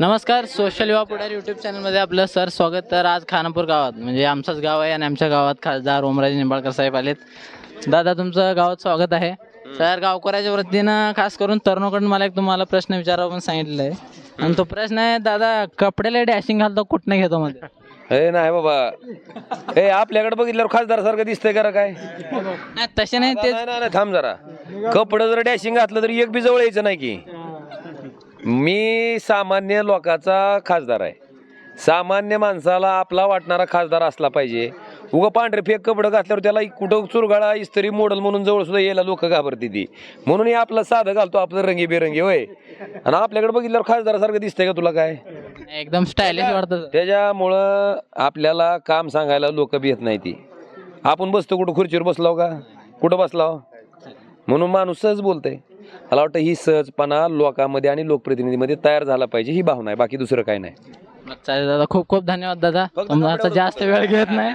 नमस्कार सोशल युवा पुढारी यूट्यूब चॅनलमध्ये आपलं सर स्वागत. तर आज खानापूर गावात म्हणजे आमचंच गाव आहे आणि आमच्या गावात खासदार ओमराजे निंबाळकर साहेब आलेत. दादा तुमचं गावात स्वागत आहे. सर गावकऱ्याच्या वतीनं खास करून तरुणाकडून मला एक तुम्हाला प्रश्न विचारावा पण सांगितलं आहे. आणि तो प्रश्न आहे दादा कपड्याला डॅशिंग घालतो कुठनं घेतो मध्ये? हे नाही बाबा. हे आपल्याकडे बघितल्यावर खासदार सारखं दिसतंय करा काय? नाही तसे नाही तेच नाही नाही नाही, थांब जरा. कपडं जर डॅशिंग घातलं तर एक बी जवळ यायचं नाही की. मी सामान्य लोकाचा खासदार आहे. सामान्य माणसाला आपला वाटणारा खासदार असला पाहिजे. उगा पांढरे फेक कपडं घातल्यावर त्याला कुठं चुरगाळा इस्त्री मोडल म्हणून जवळ सुद्धा यायला लोक घाबरते ती. म्हणून हे आपलं साधं घालतो आपलं रंगी बेरंगी होय. आणि आपल्याकडे बघितल्यावर खासदारासारखं दिसतंय का तुला काय? एकदम स्टायलिश वाटतं. त्याच्यामुळं आपल्याला काम सांगायला लोक बी येत नाही ती. आपण बसतो कुठं खुर्चीवर बसलाव का? कुठं बसलाव? म्हणून माणूस सहज बोलतंय. मला वाटतं ही सहजपणा लोकांमध्ये आणि लोकप्रतिनिधीमध्ये तयार झाला पाहिजे ही भावना आहे. बाकी दुसरं काही नाही. चालेल दादा खूप खूप धन्यवाद दादा. जास्त वेळ घेत नाही.